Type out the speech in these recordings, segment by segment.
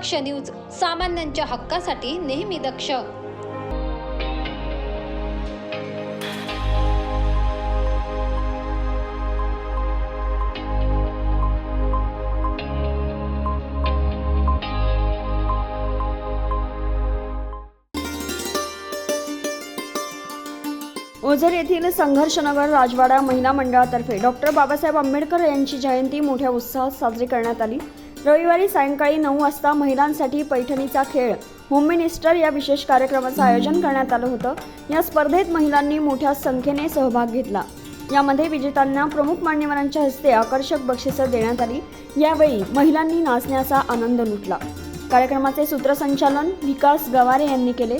दक्ष news सामान्यांच्या हक्कासाठी नेहमी दक्ष. ओझर येथील संघर्षनगर राजवाडा महिला मंडळातर्फे डॉक्टर बाबासाहेब आंबेडकर यांची जयंती मोठ्या उत्साहात साजरी करण्यात आली. रविवारी सायंकाळी नऊ वाजता महिलांसाठी पैठणीचा खेळ. होम मिनिस्टर या विशेष कार्यक्रमाचं आयोजन करण्यात आलं होतं. या स्पर्धेत महिलांनी मोठ्या संख्येने सहभाग घेतला. यामध्ये विजेत्यांना प्रमुख मान्यवरांच्या हस्ते आकर्षक बक्षिसं देण्यात आली. यावेळी महिलांनी नाचण्याचा आनंद लुटला. कार्यक्रमाचे सूत्रसंचालन विकास गवारे यांनी केले.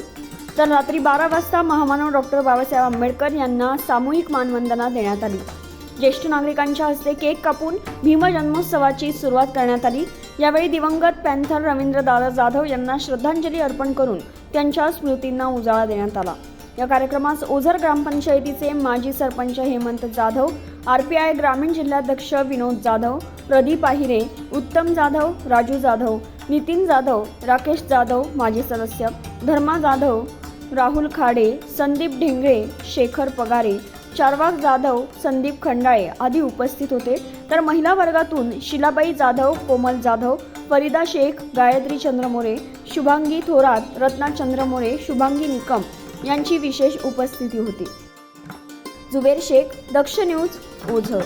तर रात्री बारा वाजता महामानव डॉक्टर बाबासाहेब आंबेडकर यांना सामूहिक मानवंदना देण्यात आली. ज्येष्ठ नागरिकांच्या हस्ते केक कापून भीमजन्मोत्सवाची सुरुवात करण्यात आली. यावेळी दिवंगत पॅन्थर रवींद्रदादा जाधव यांना श्रद्धांजली अर्पण करून त्यांच्या स्मृतींना उजाळा देण्यात आला. या कार्यक्रमास ओझर ग्रामपंचायतीचे माजी sarpanch Hemant Jadhav R P I ग्रामीण जिल्हाध्यक्ष विनोद जाधव प्रदीप आहिरे उत्तम जाधव राजू जाधव नितीन जाधव राकेश जाधव माजी सदस्य धर्मा जाधव राहुल खाडे संदीप ढेंगळे शेखर पगारे चारवाग जाधव संदीप खंडाळे आदी उपस्थित होते. तर महिला वर्गातून शिलाबाई जाधव कोमल जाधव फरीदा शेख गायत्री चंद्रमोरे शुभांगी थोरात रत्ना चंद्रमोरे शुभांगी निकम यांची विशेष उपस्थिती होती. जुबेर शेख दक्ष न्यूज ओझर.